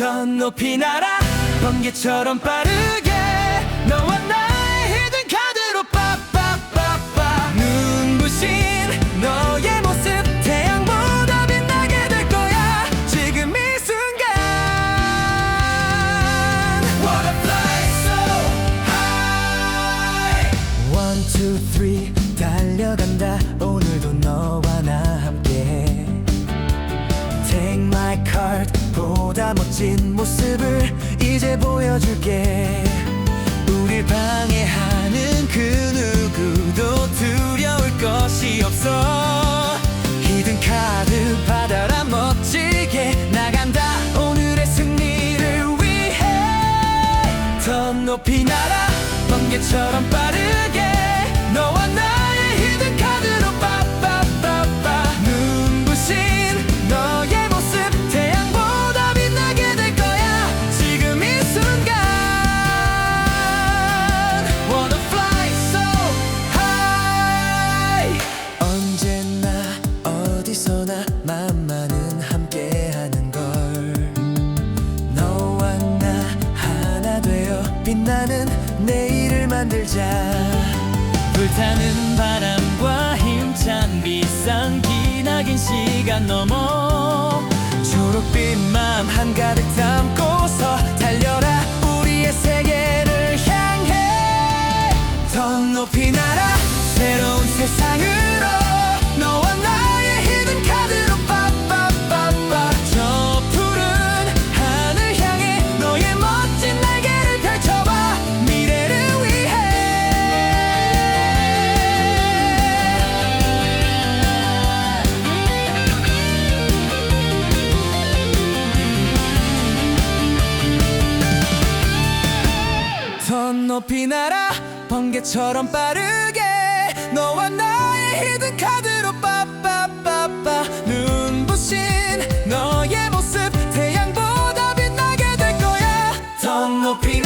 더 높이 날아 번개처럼 빠르게 너와 나의 히든 카드로 빠빠빠빠. 눈부신 너의 모습 태양보다 빛나게 될 거야. 지금 이 순간. Wanna fly so high. One, two, three. 달려간다 멋진 모습을 이제 보여줄게. 우릴 방해하는 그 누구도 두려울 것이 없어. 히든 카드 받아라 멋지게 나간다. 오늘의 승리를 위해 더 높이 날아. 번개처럼 빠르 어디서나 마음만은 함께하는 걸. 너와 나 하나 되어 빛나는 내일을 만들자. 불타는 바람과 힘찬 비상 기나긴 시간 넘어. 초록빛 마음 한가득 담고서 달려라. 우리의 세계를 향해. 더 높이 날아 높이 날아 번개처럼 빠르게 너와 나의 히든 카드로 빠빠빠빠 눈부신 너의 모습 태양보다 빛나게 될 거야. 더 높이